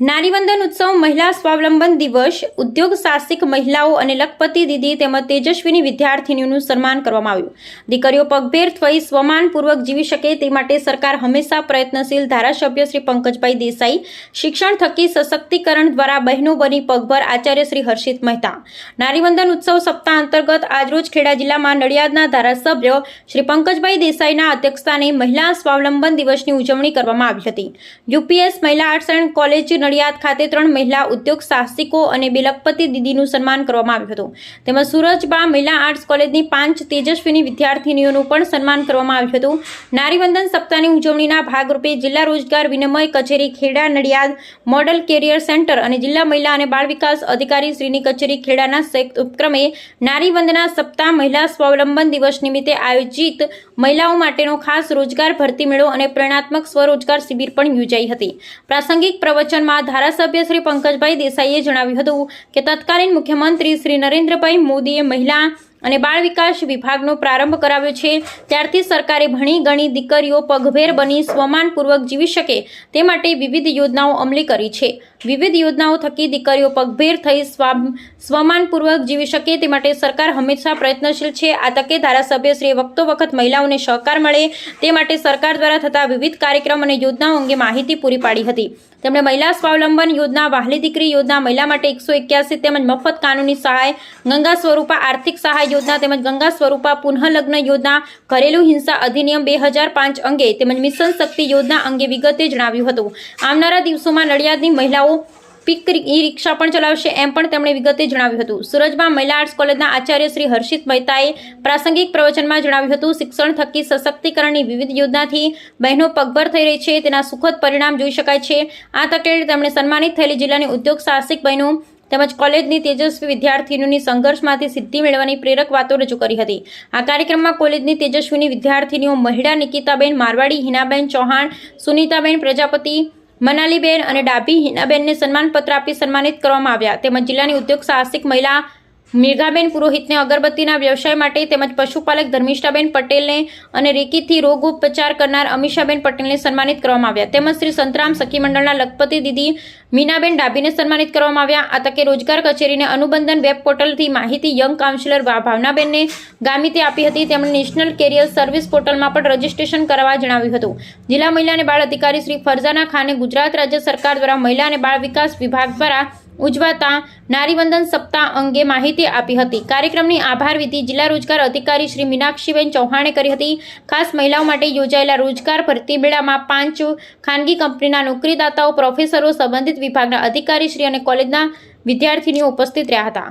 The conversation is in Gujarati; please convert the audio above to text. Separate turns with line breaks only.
નારીવંદન ઉત્સવ મહિલા સ્વાવલંબન દિવસ. ઉદ્યોગ સાહસિક મહિલાઓ અને લખપતિ દીદી તેમજ તેજસ્વીની વિદ્યાર્થીનીઓનું સન્માન કરવામાં આવ્યું. દીકરીઓ પગભેર થઈ સ્વમાનપૂર્વક જીવી શકે તે માટે સરકાર હંમેશા પ્રયત્નશીલ ધારાસભ્ય શ્રી પંકજભાઈ દેસાઈ, શિક્ષણ થકી સશક્તિકરણ દ્વારા બહેનો બની પગભર આચાર્ય શ્રી હર્ષિત મહેતા. નારીવંદન ઉત્સવ સપ્તાહ અંતર્ગત આજરોજ ખેડા જિલ્લામાં નડિયાદના ધારાસભ્ય શ્રી પંકજભાઈ દેસાઈના અધ્યક્ષસ્થાને મહિલા સ્વાવલંબન દિવસની ઉજવણી કરવામાં આવી હતી. યુપીએસ મહિલા આર્ટસ એન્ડ કોલેજ નડિયાદ ખાતે ત્રણ મહિલા ઉદ્યોગ સાહસિકો અને બે દીદીનું સન્માન કરવામાં આવ્યું હતું. તેમજ સુરજબા મહિલા આર્ટ્સ કોલેજની પાંચ તેજસ્વીની વિદ્યાર્થીનીઓનું પણ સન્માન કરવામાં આવ્યું હતું. નારીવંદન સપ્તાહની ઉજવણીના ભાગરૂપે જિલ્લા રોજગાર વિનિમય કચેરી Kheda Nadiad model career centre અને જિલ્લા મહિલા અને બાળ વિકાસ અધિકારી શ્રીની કચેરી ખેડાના સંયુક્ત ઉપક્રમે નારીવંદના સપ્તાહ મહિલા સ્વાવલંબન દિવસ નિમિત્તે આયોજિત મહિલાઓ માટેનો ખાસ રોજગાર ભરતી મેળો અને પ્રેરણાત્મક સ્વરોજગાર શિબિર પણ યોજાઈ હતી. પ્રાસંગિક પ્રવચનમાં ધારાસભ્ય શ્રી પંકજભાઈ દેસાઈએ જણાવ્યું હતું કે તત્કાલીન મુખ્યમંત્રી શ્રી નરેન્દ્રભાઈ મોદીએ મહિલા અને બાળ વિકાસ વિભાગનો પ્રારંભ કરાવ્યો છે. ત્યારથી સરકારે ભણી ગણી દીકરીઓ પગભેર બની સ્વમાનપૂર્વક જીવી શકે તે માટે વિવિધ યોજનાઓ અમલી કરી છે. વિવિધ યોજનાઓ થકી દીકરીઓ પગભેર થઈ સ્વા સ્વમાનપૂર્વક જીવી શકે તે માટે સરકાર હંમેશા પ્રયત્નશીલ છે. આ તકે ધારાસભ્યશ્રીએ વખતો વખત મહિલાઓને સહકાર મળે તે માટે સરકાર દ્વારા થતા વિવિધ કાર્યક્રમ અને યોજનાઓ અંગે માહિતી પૂરી પાડી હતી. તેમણે મહિલા સ્વાવલંબન યોજના, વાહલી દીકરી યોજના, મહિલા માટે એકસો એક્યાસી તેમજ મફત કાનૂની સહાય, ગંગા સ્વરૂપા આર્થિક સહાય યોજના તેમજ ગંગા સ્વરૂપા પુનઃલગ્ન યોજના, ઘરેલુ હિંસા અધિનિયમ બે હજાર પાંચ અંગે તેમજ મિશન શક્તિ યોજના અંગે વિગતે જણાવ્યું હતું. આવનારા દિવસોમાં નડિયાદની મહિલાઓ પીક ઈ રિક્ષા પણ ચલાવશે એમ પણ તેમણે વિગતે જણાવ્યું હતું. સુરજમાં મહિલા આર્ટ્સ કોલેજના આચાર્ય શ્રી હર્ષિત મહેતાએ પ્રાસંગિક પ્રવચનમાં જણાવ્યું હતું, શિક્ષણ થકી સશક્તિકરણની વિવિધ યોજનાથી બહેનો પગભર થઈ રહી છે, તેના સુખદ પરિણામ જોઈ શકાય છે. આ તકે તેમણે સન્માનિત થયેલી જિલ્લાની ઉદ્યોગ સાહસિક બહેનો તેમજ કોલેજની તેજસ્વી વિદ્યાર્થીનીઓની સંઘર્ષમાંથી સિદ્ધિ મેળવવાની પ્રેરક વાતો રજૂ કરી હતી. આ કાર્યક્રમમાં કોલેજની તેજસ્વીની વિદ્યાર્થીનીઓ મહિડા નિકિતાબેન મારવાડી, હિનાબેન ચૌહાણ, સુનીતાબેન પ્રજાપતિ, મનાલીબેન અને ડાભી હિનાબેનને સન્માનપત્ર આપી સન્માનિત કરવામાં આવ્યા. તેમજ જિલ્લાની ઉદ્યોગ સાહસિક મહિલા મીરઘાબેન પુરોહિતને અગરબત્તીના વ્યવસાય માટે તેમજ પશુપાલક ધર્મિષ્ઠાબેન પટેલને અને રેકીથી રોગ ઉપચાર કરનાર અમીષાબેન પટેલને સન્માનિત કરવામાં આવ્યા. તેમજ શ્રી સંતરામ સખી મંડળના લખપતિ દીદી મીનાબેન ડાભીને સન્માનિત કરવામાં આવ્યા. આ તકે રોજગાર કચેરીને અનુબંધન વેબ પોર્ટલથી માહિતી યંગ કાઉન્સિલર ભાવનાબેનને ગામિતે આપી હતી. તેમણે નેશનલ કેરિયર સર્વિસ પોર્ટલમાં પણ રજીસ્ટ્રેશન કરવા જણાવ્યું હતું. જિલ્લા મહિલા અને બાળ અધિકારી શ્રી ફરજાના ખાને ગુજરાત રાજ્ય સરકાર દ્વારા મહિલા અને બાળ વિકાસ વિભાગ દ્વારા ઉજવાતા નારીવંદન સપ્તાહ અંગે માહિતી આપી હતી. કાર્યક્રમની આભાર વિધિ જિલ્લા રોજગાર અધિકારી શ્રી મીનાક્ષીબેન ચૌહાણે કરી હતી. ખાસ મહિલાઓ માટે યોજાયેલા રોજગાર ભરતી મેળામાં પાંચ ખાનગી કંપનીના નોકરીદાતાઓ, પ્રોફેસરો, સંબંધિત વિભાગના અધિકારીશ્રી અને કોલેજના વિદ્યાર્થીનીઓ ઉપસ્થિત રહ્યા હતા.